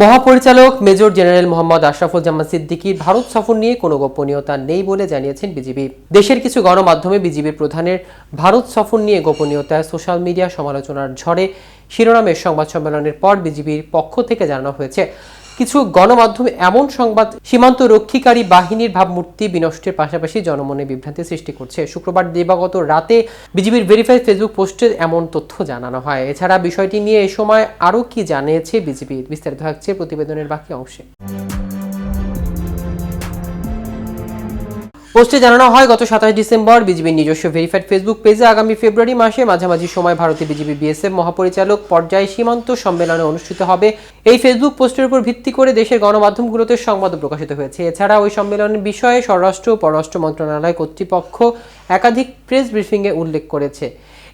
মহাপরিচালক major general Mohammad Ashraful Zaman সিদ্দিকীর ভারত সফর নিয়ে কোনো গোপনীয়তা নেই বলে জানিয়েছেন বিজিবি। দেশের কিছু গণমাধ্যমে বিজিবির প্রধানের ভারত সফর নিয়ে গোপনীয়তায় সোশ্যাল মিডিয়া সমালোচনার ঝড়ে শিরোনামের সংবাদ সম্মেলনের পর বিজিবির পক্ষ থেকে জানানো হয়েছে। কিছু গণমাধ্যমে এমন সংবাদ সীমান্ত রক্ষীকারী বাহিনীর ভাবমূর্তি বিনষ্টের পাশাপাশি জনমনে বিভ্রান্তি সৃষ্টি করছে। শুক্রবার দিবাগত রাতে বিজিবির ভেরিফাইড ফেসবুক পোস্টে এমন তথ্য জানানো হয়। এছাড়া বিষয়টি নিয়ে এ সময় আরও কি জানিয়েছে বিজিবি? বিস্তারিত থাকছে প্রতিবেদনের বাকি অংশে। পোস্টে জানানো হয়, গত সাতাশ ডিসেম্বর বিজিবির নিজস্ব ভেরিফাইড ফেসবুক পেজে আগামী ফেব্রুয়ারি মাসে মাঝামাঝি সময় ভারতীয় বিজিবি বিএসএফ মহাপরিচালক পর্যায়ে সীমান্ত সম্মেলনে অনুষ্ঠিত হবে। এই ফেসবুক পোস্টের উপর ভিত্তি করে দেশের গণমাধ্যমগুলোতে সংবাদ প্রকাশিত হয়েছে। এছাড়া ওই সম্মেলনের বিষয়ে স্বরাষ্ট্র পররাষ্ট্র মন্ত্রণালয় কর্তৃপক্ষ একাধিক প্রেস ব্রিফিংয়ে উল্লেখ করেছে।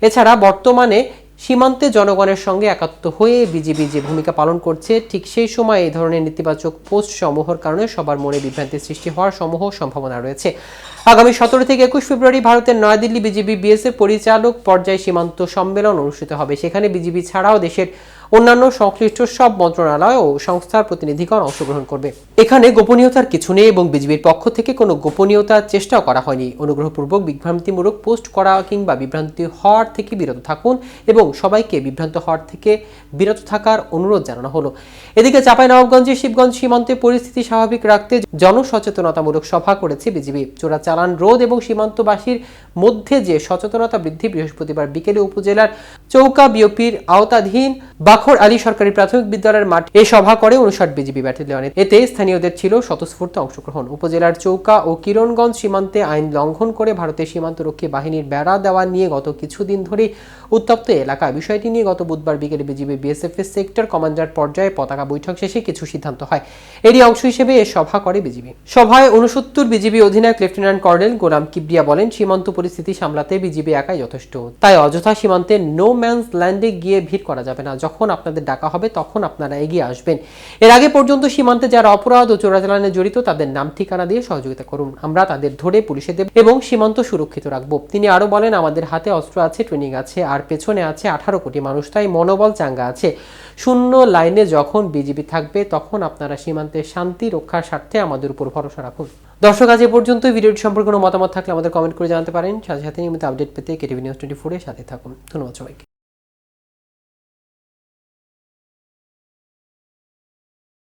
এছাড়া বর্তমানে সীমান্তে জনগণের সঙ্গে একাত্ম হয়ে বিজিবি যে ভূমিকা পালন করছে, ঠিক সেই সময় এই ধরনের নেতিবাচক পোস্ট সমূহর কারণে সবার মনে বিভ্রান্তির সৃষ্টি হওয়ার সমূহ সম্ভাবনা রয়েছে। আগামী সতেরো থেকে একুশ ফেব্রুয়ারি ভারতের নয়াদিল্লি বিজিবি বিএসএফ পরিচালক পর্যায়ে সীমান্ত সম্মেলন অনুষ্ঠিত হবে। সেখানে বিজিবি ছাড়াও দেশের অন্যান্য সংশ্লিষ্ট সব মন্ত্রণালয় ও সংস্থার প্রতিনিধিগণ অংশগ্রহণ করবে। এখানে গোপনীয়তার কিছু নেই এবং বিজিবির পক্ষ থেকে কোনো গোপনীয়তার চেষ্টাও করা হয়নি। অনুগ্রহপূর্বক বিভ্রান্তিমূলক পোস্ট করা কিংবা বিভ্রান্তি হওয়ার থেকে বিরত থাকুন এবং সবাইকে বিভ্রান্ত হওয়ার থেকে বিরত থাকার অনুরোধ জানানো হলো। এদিকে চাঁপাইনবাবগঞ্জের শিবগঞ্জ সীমান্তে পরিস্থিতি স্বাভাবিক রাখতে জনসচেতনতামূলক সভা করেছে বিজিবি। চোরাচালান রোধ এবং সীমান্তবাসীর মধ্যে যে সচেতনতা বৃদ্ধি বৃহস্পতিবার বিকেলে উপজেলার চৌকা বিওপির আওতাধীন বাখর আলী সরকারি প্রাথমিক বিদ্যালয়ের মাঠ এ সভা করে উনষাট বিজিবি ব্যাটালিয়নে এতে স্থানীয়দের ছিল স্বতঃস্ফূর্ত অংশগ্রহণ। উপজেলার চৌকা ও কিরণগঞ্জ সীমান্তে আইন লঙ্ঘন করে ভারতের সীমান্তরক্ষী বাহিনীর বেড়া দেওয়া নিয়ে গত কিছুদিন ধরেই উত্তপ্ত এলাকা। বিষয়টি নিয়ে গত বুধবার বিকেলে বিজিবি বিএসএফ এর সেক্টর কমান্ডার পর্যায়ে পতাকা বৈঠক শেষে কিছু সিদ্ধান্ত হয়। এরই অংশ হিসেবে এ সভা করে বিজিবি সভায় উনসত্তর বিজিবি অধিনায়ক লেফটেন্যান্ট কর্নেল গোলাম কিবরিয়া বলেন, সীমান্ত পরিস্থিতি সামলাতে বিজিবি একাই যথেষ্ট। তাই অযথা সীমান্তে নো ম্যানস ল্যান্ডে গিয়ে ভিড় করা যাবে না। যখন আপনাদের ডাকা হবে, তখন আপনারা এগিয়ে আসবেন। এর আগে পর্যন্ত সীমান্তে যারা অপরাধ ও চোরাচালানে জড়িত, তাদের নাম, ঠিকানা দিয়ে সহযোগিতা করুন। আমরা তাদের ধরে পুলিশে দেব এবং সীমান্ত সুরক্ষিত রাখব। তিনি আরও বলেন, আমাদের হাতে অস্ত্র আছে, ট্রেনিং আছে, আর পেছনে আছে আঠারো কোটি মানুষ, তাই মনোবল চাঙ্গা আছে। শূন্য লাইনে যখন বিজিবি থাকবে, তখন আপনারা সীমান্তে শান্তি রক্ষার স্বার্থে আমাদের উপর ভরসা রাখুন। দর্শক, আজ এ পর্যন্ত ভিডিওটি সম্পর্কে কোনো মতামত থাকলে আমাদের কমেন্ট করে জানাতে পারেন। সাথে সাথে নিয়মিত আপডেট পেতে কেটিভি নিউজ টোয়েন্টি ফোরের সাথে থাকুন। ধন্যবাদ সবাইকে।